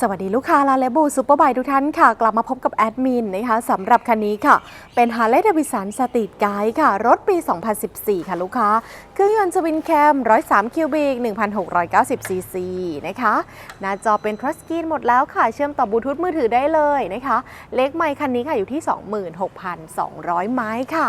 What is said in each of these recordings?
สวัสดีลูกค้าลาเลบูซูเปอร์ไบทุกท่านค่ะ กลับมาพบกับแอดมินนะคะสำหรับคันนี้ค่ะ เป็น Harley Davidson Street Guide ค่ะ รถปี 2014 ค่ะลูกค้า เครื่องยนต์สวินแคม 103 คิวบิก 1,690 ซีซีนะคะ หน้าจอเป็นทัชสกรีนหมดแล้วค่ะ เชื่อมต่อบลูทูธมือถือได้เลยนะคะ เลขไมค์คันนี้ค่ะอยู่ที่ 26,200 ไม้ค่ะ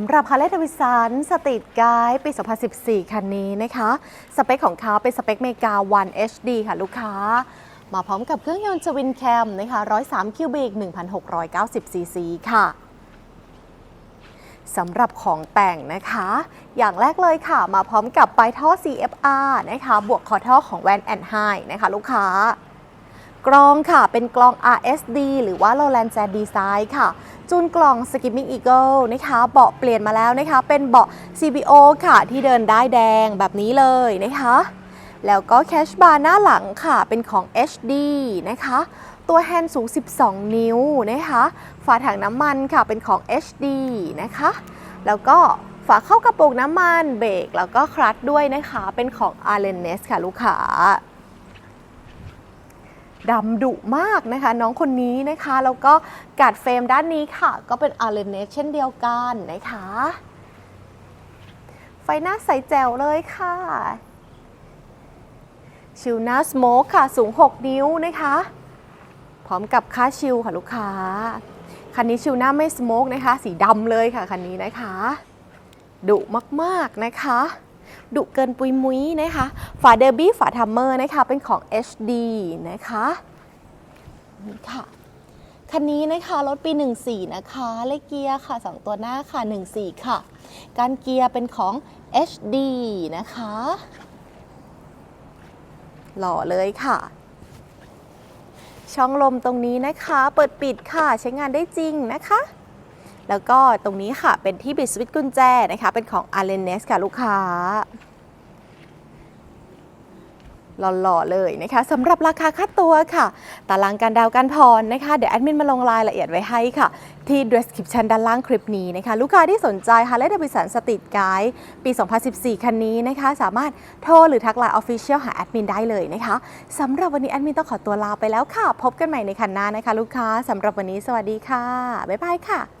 สำหรับ Harley Davidson Street Guide ปี 2014 คันนี้นะคะ สเปคของเขาเป็นสเปคเมกา 1 HD ค่ะลูกค้า มาพร้อมกับเครื่องยนต์สวินแคมนะคะ103คิวบิก1,690ซีซีค่ะสำหรับของแต่งนะคะ อย่างแรกเลยค่ะ มาพร้อมกับปลายท่อ CFR นะคะ บวกคอท่อของ Van and High นะคะ ลูกค้า กรองค่ะ เป็นกรอง RSD หรือว่า Lowland Jet Design ค่ะ จูนกล่อง Skimming Eagle นะคะ เบาะเปลี่ยนมาแล้วนะคะ เป็นเบาะ CBO ค่ะ ที่เดินได้แดงแบบนี้เลยนะคะ แล้วก็แคชบาร์หน้าหลังค่ะ เป็นของ HD นะคะ ตัวแฮนด์สูง 12 นิ้วนะคะ ฝาถังน้ำมันค่ะ เป็นของ HD นะคะ แล้วก็ฝาเข้ากระโปุกน้ำมันเบรกแล้วก็คลัตช์ด้วยนะคะ เป็นของ a r l e n n e s ค่ะลูกค้า ดำดุมากนะคะ น้องคนนี้นะคะแล้วก็กัดเฟรมด้านนี้ค่ะ ก็เป็นอาร์เลนเนสเช่นเดียวกันนะคะ ไฟหน้าใสแจ๋วเลยค่ะ ชิลหน้าสโมกค่ะสูง 6 นิ้วนะคะ พร้อมกับค่าชิลค่ะลูกค้า คันนี้ชิลหน้าไม่สโมกนะคะ สีดำเลยค่ะคันนี้นะคะดุมากๆนะคะ ดุเกินปุยมุ้ยนะคะ ฝาเดอร์บี้ฝาทัมเมอร์นะคะ เป็นของ HD นะคะนี่ค่ะ คันนี้นะคะ รถปี 14 นะคะ เลขเกียร์ค่ะ 2 ตัวหน้าค่ะ 14 ค่ะ การเกียร์เป็นของ HD นะคะ หล่อเลยค่ะ ช่องลมตรงนี้นะคะ เปิดปิดค่ะ ใช้งานได้จริงนะคะ แล้วก็ตรงนี้ค่ะเป็นที่บิดสวิตช์กุญแจนะคะ เป็นของ a r l e n n e s ค่ะลูกค้าหล่อๆเลยนะคะสำหรับราคาค่าตัวค่ะ ตารางการดาวการผ่อนนะคะ เดี๋ยวแอดมินมาลงรายละเอียดไว้ให้ค่ะ ที่ description ด้านล่างคลิปนี้นะคะ ลูกค้าที่สนใจ Harley Davidson Street Guide ปี 2014 คันนี้นะคะ สามารถโทรหรือทักไลน์ Official หาแอดมินได้เลยนะคะสำหรับวันนี้แอดมินต้องขอตัวลาไปแล้วค่ะ พบกันใหม่ในคันหน้านะคะ ลูกค้าสำหรับวันนี้สวัสดีค่ะบ๊ายบายค่ะ